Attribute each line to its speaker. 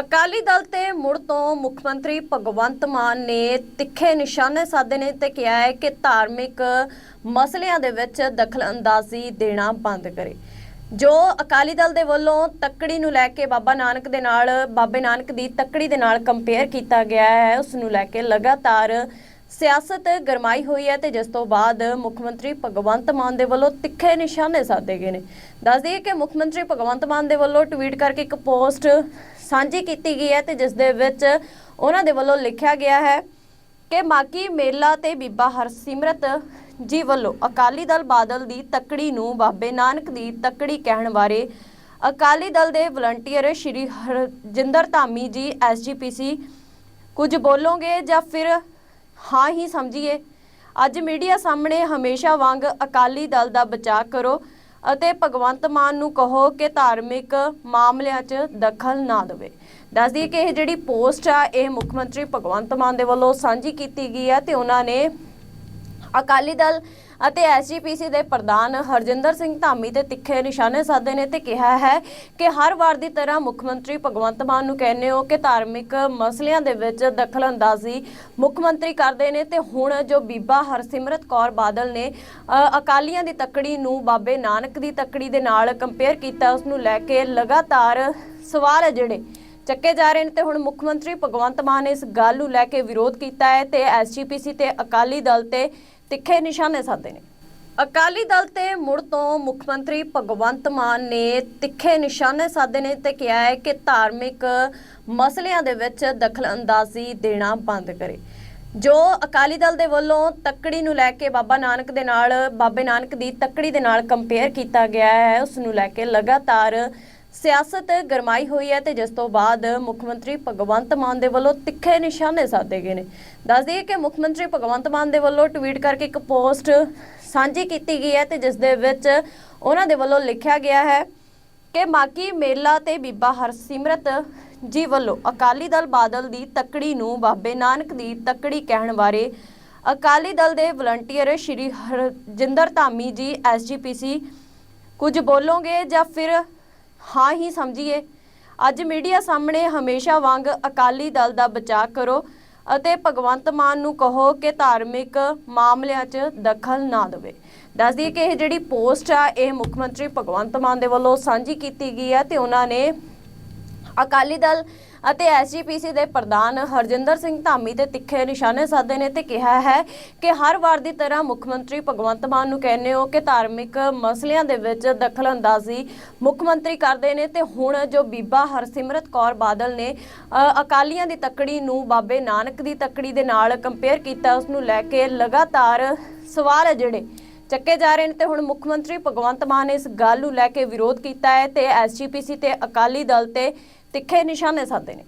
Speaker 1: ਅਕਾਲੀ ਦਲ ਤੇ ਮੁੜ ਤੋਂ ਮੁੱਖ ਮੰਤਰੀ ਭਗਵੰਤ ਮਾਨ ਨੇ ਤਿੱਖੇ ਨਿਸ਼ਾਨੇ ਸਾਧੇ ਨੇ ਤੇ ਕਿਹਾ ਹੈ ਕਿ ਧਾਰਮਿਕ ਮਸਲਿਆਂ ਦੇ ਵਿੱਚ ਦਖਲਅੰਦਾਜ਼ੀ ਦੇਣਾ ਬੰਦ ਕਰੇ। ਜੋ ਅਕਾਲੀ ਦਲ ਦੇ ਵੱਲੋਂ ਤੱਕੜੀ ਨੂੰ ਲੈ ਕੇ ਬਾਬਾ ਨਾਨਕ ਦੇ ਨਾਲ, ਬਾਬੇ ਨਾਨਕ ਦੀ ਤੱਕੜੀ ਦੇ ਨਾਲ ਕੰਪੇਅਰ ਕੀਤਾ ਗਿਆ ਹੈ, ਉਸ ਨੂੰ ਲੈ ਕੇ ਲਗਾਤਾਰ ਸਿਆਸਤ ਗਰਮਾਈ ਹੋਈ ਹੈ ਤੇ ਜਿਸ ਤੋਂ ਬਾਅਦ ਮੁੱਖ ਮੰਤਰੀ ਭਗਵੰਤ ਮਾਨ ਦੇ ਵੱਲੋਂ ਤਿੱਖੇ ਨਿਸ਼ਾਨੇ ਸਾਧੇ ਗਏ ਨੇ। ਦੱਸ ਦਈਏ ਕਿ ਮੁੱਖ ਮੰਤਰੀ ਭਗਵੰਤ ਮਾਨ ਦੇ ਵੱਲੋਂ ਟਵੀਟ ਕਰਕੇ ਇੱਕ ਪੋਸਟ ਸਾਂਝੀ ਕੀਤੀ ਗਈ ਹੈ ਤੇ ਜਿਸ ਦੇ ਵਿੱਚ ਉਹਨਾਂ ਦੇ ਵੱਲੋਂ ਲਿਖਿਆ ਗਿਆ ਹੈ ਕਿ ਮਾਗੀ ਮੇਲਾ ਤੇ ਬੀਬਾ ਹਰਸਿਮਰਤ ਜੀ ਵੱਲੋਂ ਅਕਾਲੀ ਦਲ ਬਾਦਲ ਦੀ ਤੱਕੜੀ ਨੂੰ ਬਾਬੇ ਨਾਨਕ ਦੀ ਤਕੜੀ ਕਹਿਣ ਬਾਰੇ ਅਕਾਲੀ ਦਲ ਦੇ ਵਲੰਟੀਅਰ ਸ਼੍ਰੀ ਹਰਜਿੰਦਰ ਧਾਮੀ ਜੀ ਐਸਜੀਪੀਸੀ ਕੁਝ ਬੋਲੋਗੇ ਜਾਂ ਫਿਰ ਹਾਂ ਹੀ ਸਮਝੀਏ? ਅੱਜ ਮੀਡੀਆ ਸਾਹਮਣੇ ਹਮੇਸ਼ਾ ਵਾਂਗ ਅਕਾਲੀ ਦਲ ਦਾ ਬਚਾਅ ਕਰੋ। ਅਤੇ ਭਗਵੰਤ ਮਾਨ ਨੂੰ ਕਹੋ ਕਿ ਧਾਰਮਿਕ ਮਾਮਲਿਆਂ 'ਚ ਦਖਲ ਨਾ ਦੇਵੇ। ਦੱਸਦੀ ਕਿ ਇਹ ਜਿਹੜੀ ਪੋਸਟ ਆ, ਇਹ ਮੁੱਖ ਮੰਤਰੀ ਭਗਵੰਤ ਮਾਨ ਦੇ ਵੱਲੋਂ ਸਾਂਝੀ ਕੀਤੀ ਗਈ ਹੈ ਤੇ ਉਹਨਾਂ ਨੇ ਅਕਾਲੀ ਦਲ ਅਤੇ ਐਸਜੀਪੀਸੀ ਦੇ ਪ੍ਰਧਾਨ ਹਰਜਿੰਦਰ ਸਿੰਘ ਧਾਮੀ ਤੇ ਤਿੱਖੇ ਨਿਸ਼ਾਨੇ ਸਾਧੇ ਨੇ ਤੇ ਕਿਹਾ ਹੈ ਕਿ ਹਰ ਵਾਰ ਦੀ ਤਰ੍ਹਾਂ ਮੁੱਖ ਮੰਤਰੀ ਭਗਵੰਤ ਮਾਨ ਨੂੰ ਕਹਿੰਦੇ ਹੋ ਕਿ ਧਾਰਮਿਕ ਮਸਲਿਆਂ ਦੇ ਵਿੱਚ ਦਖਲਅੰਦਾਜ਼ੀ ਮੁੱਖ ਮੰਤਰੀ ਕਰਦੇ ਨੇ ਤੇ ਹੁਣ ਜੋ ਬੀਬਾ ਹਰਸਿਮਰਤ ਕੌਰ ਬਾਦਲ ਨੇ ਅਕਾਲੀਆਂ ਦੀ ਤੱਕੜੀ ਨੂੰ ਬਾਬੇ ਨਾਨਕ ਦੀ ਤੱਕੜੀ ਦੇ ਨਾਲ ਕੰਪੇਅਰ ਕੀਤਾ ਉਸ ਨੂੰ ਲੈ ਕੇ ਲਗਾਤਾਰ ਸਵਾਲ ਹੈ ਜਿਹੜੇ। ਚੱਕੇ ਜਾ ਰਹੇ ਨੇ ਤੇ ਹੁਣ ਮੁੱਖ ਮੰਤਰੀ ਭਗਵੰਤ ਮਾਨ ਨੇ ਇਸ ਗੱਲ ਨੂੰ ਲੈ ਕੇ ਵਿਰੋਧ ਕੀਤਾ ਹੈ ਤੇ ਐਸਜੀਪੀਸੀ ਤੇ ਅਕਾਲੀ ਦਲ ਤੇ ਤਿੱਖੇ ਨਿਸ਼ਾਨੇ ਸਾਧੇ ਨੇ। ਅਕਾਲੀ ਦਲ ਤੇ ਮੁੜ ਤੋਂ ਮੁੱਖ ਮੰਤਰੀ ਭਗਵੰਤ ਮਾਨ ਨੇ ਤਿੱਖੇ ਨਿਸ਼ਾਨੇ ਸਾਧੇ ਨੇ ਤੇ ਕਿਹਾ ਹੈ ਕਿ ਧਾਰਮਿਕ ਮਸਲਿਆਂ ਦੇ ਵਿੱਚ ਦਖਲਅੰਦਾਜ਼ੀ ਦੇਣਾ ਬੰਦ ਕਰੇ। ਜੋ ਅਕਾਲੀ ਦਲ ਦੇ ਵੱਲੋਂ ਤੱਕੜੀ ਨੂੰ ਲੈ ਕੇ ਬਾਬਾ ਨਾਨਕ ਦੇ ਨਾਲ, ਬਾਬੇ ਨਾਨਕ ਦੀ ਤੱਕੜੀ ਦੇ ਨਾਲ ਕੰਪੇਅਰ ਕੀਤਾ ਗਿਆ ਹੈ ਉਸ ਨੂੰ ਲੈ ਕੇ ਲਗਾਤਾਰ ਸਿਆਸਤ ਗਰਮਾਈ ਹੋਈ ਹੈ ਤੇ ਜਿਸ ਤੋਂ ਬਾਅਦ ਮੁੱਖ ਮੰਤਰੀ ਭਗਵੰਤ ਮਾਨ ਦੇ ਵੱਲੋਂ ਤਿੱਖੇ ਨਿਸ਼ਾਨੇ ਸਾਧੇ ਗਏ ਨੇ। ਦੱਸ ਦਈਏ ਕਿ ਮੁੱਖ ਮੰਤਰੀ ਭਗਵੰਤ ਮਾਨ ਦੇ ਵੱਲੋਂ ਟਵੀਟ ਕਰਕੇ ਇੱਕ ਪੋਸਟ ਸਾਂਝੀ ਕੀਤੀ ਗਈ ਹੈ ਤੇ ਜਿਸ ਦੇ ਵਿੱਚ ਉਹਨਾਂ ਦੇ ਵੱਲੋਂ ਲਿਖਿਆ ਗਿਆ ਹੈ ਕਿ ਮਾਗੀ ਮੇਲਾ ਤੇ ਬੀਬਾ ਹਰਸਿਮਰਤ ਜੀ ਵੱਲੋਂ ਅਕਾਲੀ ਦਲ ਬਾਦਲ ਦੀ ਤੱਕੜੀ ਨੂੰ ਬਾਬੇ ਨਾਨਕ ਦੀ ਤੱਕੜੀ ਕਹਿਣ ਬਾਰੇ ਅਕਾਲੀ ਦਲ ਦੇ ਵਲੰਟੀਅਰ ਸ਼੍ਰੀ ਹਰਜਿੰਦਰ ਧਾਮੀ ਜੀ ਐਸਜੀਪੀਸੀ ਕੁਝ ਬੋਲੋਗੇ ਜਾਂ ਫਿਰ ਹਾਂ ਹੀ ਸਮਝੀਏ। ਅੱਜ ਮੀਡੀਆ ਸਾਹਮਣੇ ਹਮੇਸ਼ਾ ਵਾਂਗ ਅਕਾਲੀ ਦਲ ਦਾ ਬਚਾਅ ਕਰੋ ਅਤੇ ਭਗਵੰਤ ਮਾਨ ਨੂੰ ਕਹੋ ਕਿ ਧਾਰਮਿਕ ਮਾਮਲਿਆਂ 'ਚ ਦਖਲ ਨਾ ਦੇਵੇ। ਦੱਸ ਦਈਏ ਕਿ ਇਹ ਜਿਹੜੀ ਪੋਸਟ ਆ, ਇਹ ਮੁੱਖ ਮੰਤਰੀ ਭਗਵੰਤ ਮਾਨ ਦੇ ਵੱਲੋਂ ਸਾਂਝੀ ਕੀਤੀ ਗਈ ਹੈ ਤੇ ਉਹਨਾਂ ਨੇ ਅਕਾਲੀ ਦਲ ਅਤੇ ਐਸਜੀਪੀਸੀ ਦੇ ਪ੍ਰਧਾਨ ਹਰਜਿੰਦਰ ਸਿੰਘ ਧਾਮੀ ਤੇ ਤਿੱਖੇ ਨਿਸ਼ਾਨੇ ਸਾਧੇ ਨੇ ਤੇ ਕਿਹਾ ਹੈ ਕਿ ਹਰ ਵਾਰ ਦੀ ਤਰ੍ਹਾਂ ਮੁੱਖ ਮੰਤਰੀ ਭਗਵੰਤ ਮਾਨ ਨੂੰ ਕਹਿੰਦੇ ਹੋ ਕਿ ਧਾਰਮਿਕ ਮਸਲਿਆਂ ਦੇ ਵਿੱਚ ਦਖਲਅੰਦਾਜ਼ੀ ਮੁੱਖ ਮੰਤਰੀ ਕਰਦੇ ਨੇ ਤੇ ਹੁਣ ਜੋ ਬੀਬਾ ਹਰਸਿਮਰਤ ਕੌਰ ਬਾਦਲ ਨੇ ਅਕਾਲੀਆਂ ਦੀ ਤੱਕੜੀ ਨੂੰ ਬਾਬੇ ਨਾਨਕ ਦੀ ਤੱਕੜੀ ਦੇ ਨਾਲ ਕੰਪੇਅਰ ਕੀਤਾ ਉਸ ਨੂੰ ਲੈ ਕੇ ਲਗਾਤਾਰ ਸਵਾਲ ਹੈ ਜਿਹੜੇ ਚੱਕੇ ਜਾ ਰਹੇ ਨੇ ਤੇ ਹੁਣ ਮੁੱਖ ਮੰਤਰੀ ਭਗਵੰਤ ਮਾਨ ਨੇ ਇਸ ਗੱਲ ਨੂੰ ਲੈ ਕੇ ਵਿਰੋਧ ਕੀਤਾ ਹੈ ਤੇ ਐਸਜੀਪੀਸੀ ਤੇ ਅਕਾਲੀ ਦਲ ਤੇ ਤਿੱਖੇ ਨਿਸ਼ਾਨੇ ਸਾਧੇ ਨੇ।